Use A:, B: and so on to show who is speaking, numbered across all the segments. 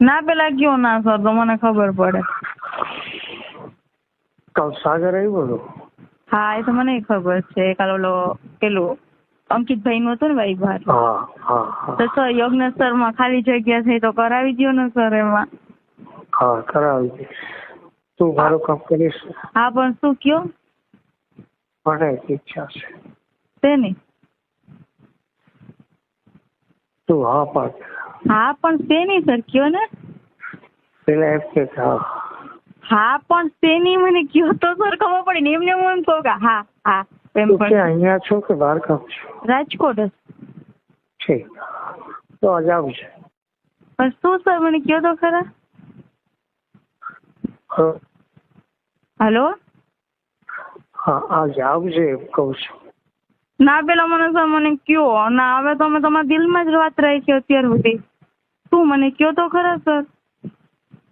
A: ના પેલા કયો ના સર તો મને ખબર પડે.
B: કાલ સાગર આવ્યો હતો?
A: હા એ તો મને ખબર છે. કાલ ઓલો પેલું અંકિતભાઈ નું હતું ને ભાઈ
B: હા
A: તો સર યજ્ઞમાં ખાલી જગ્યા છે તો કરાવી દો ને સર એમાં.
B: હા કરાવી તું મારું કામ કરીશ.
A: હા પણ શું કયો?
B: મને ઈચ્છા છે.
A: તેની
B: તું હા પાડ.
A: હા પણ શેની સર કયો ને?
B: પેલા એમ કે હા.
A: હા પણ શેની? મને કયો તો સર ખબર પડી ને એમને હું એમ કહું કે હા હા એમ પણ.
B: અહીંયા છો કે બહાર છો?
A: રાજકોટ છે
B: ઠીક. તો આજ છે.
A: પણ શું સર મને કયો તો ખરા? હલો?
B: હા આજે આવજે એમ કહું છું.
A: ના પેલા મને સર મને કયો. ના હવે તો અમે તમારા દિલમાં જ વાત રાખી અત્યાર સુધી. શું મને કયો તો ખરા સર?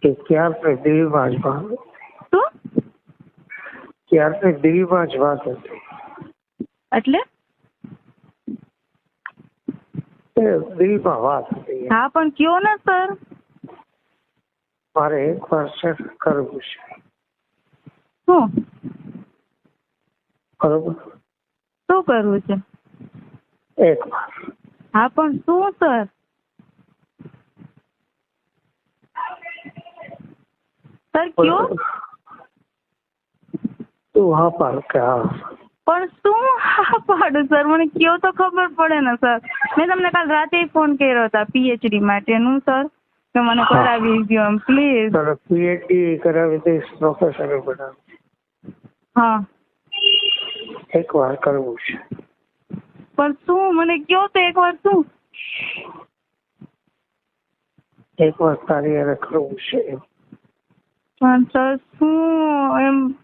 B: કે ક્યારને દિલમાં જ વાત
A: શું?
B: ક્યારને દિલમાં જ વાત હતી.
A: એટલે?
B: દિલમાં વાત હતી.
A: હા પણ કયો ને સર?
B: મારે એક વાર છે કરવું છે.
A: શું?
B: બરોબર?
A: શું કરવું છે?
B: એક
A: હા પણ શું સર? સર કયો?
B: તું હા પાડ કે હા.
A: પણ શું હા પાડું સર? મને કયો તો ખબર પડે ને સર? મેં તમને કાલ રાતે ફોન કર્યો હતા પીએચડી માટેનું સર. કે મને કરાવી દો એમ પ્લીઝ.
B: પીએચડી કરાવી દઈશ પ્રોફેસર બનાવી.
A: હા.
B: એક વાર કરવું છે.
A: પણ શું? મને કયો તો એકવાર શું?
B: એક વાર તારી હારે કરવું છે. એમ.
A: પણ સર શું એમ?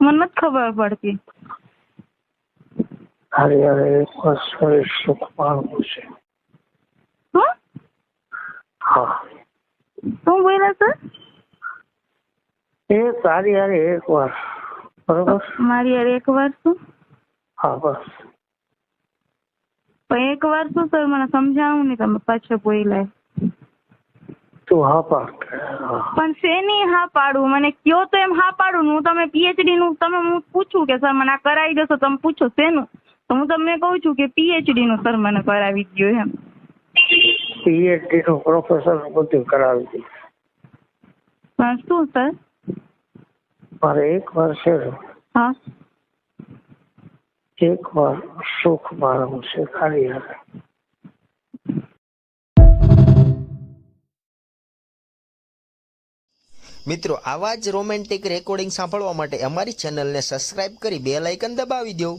A: મને નથી ખબર પડતી.
B: તારી અરે એક વાર શરીર સુખ માણવું છે.
A: શું?
B: હા.
A: શું બોલ્યા સર?
B: એ તારી અરે એક વાર બરોબર.
A: મારી યાર એકવાર શું?
B: હા બસ.
A: પણ એકવાર શું સર મને સમજાવું ને તમે પાછો બોલ્યા
B: તો હા પાડ.
A: પણ શેની હા પાડું? મને કયો તો એમ હા પાડું હું તમે પીએચડી નું તમે હું પૂછું કે સર મને આ કરાવી દેશો તમે પૂછો શેનું? તો હું તમને કહું છું કે પીએચડી નું સર મને કરાવી દો એમ.
B: પીએચડી નું પ્રોફેસર બધું કરાવી દઉં
A: પણ શું સર
B: મારે એક વાર છે
A: હા.
B: એક વાર સુખ મારું છે ખાલી હવે
C: મિત્રો આવા જ રોમેન્ટિક રેકોર્ડિંગ સાંભળવા માટે અમારી ચેનલને સબસ્ક્રાઇબ કરી બે લાઇકન દબાવી દો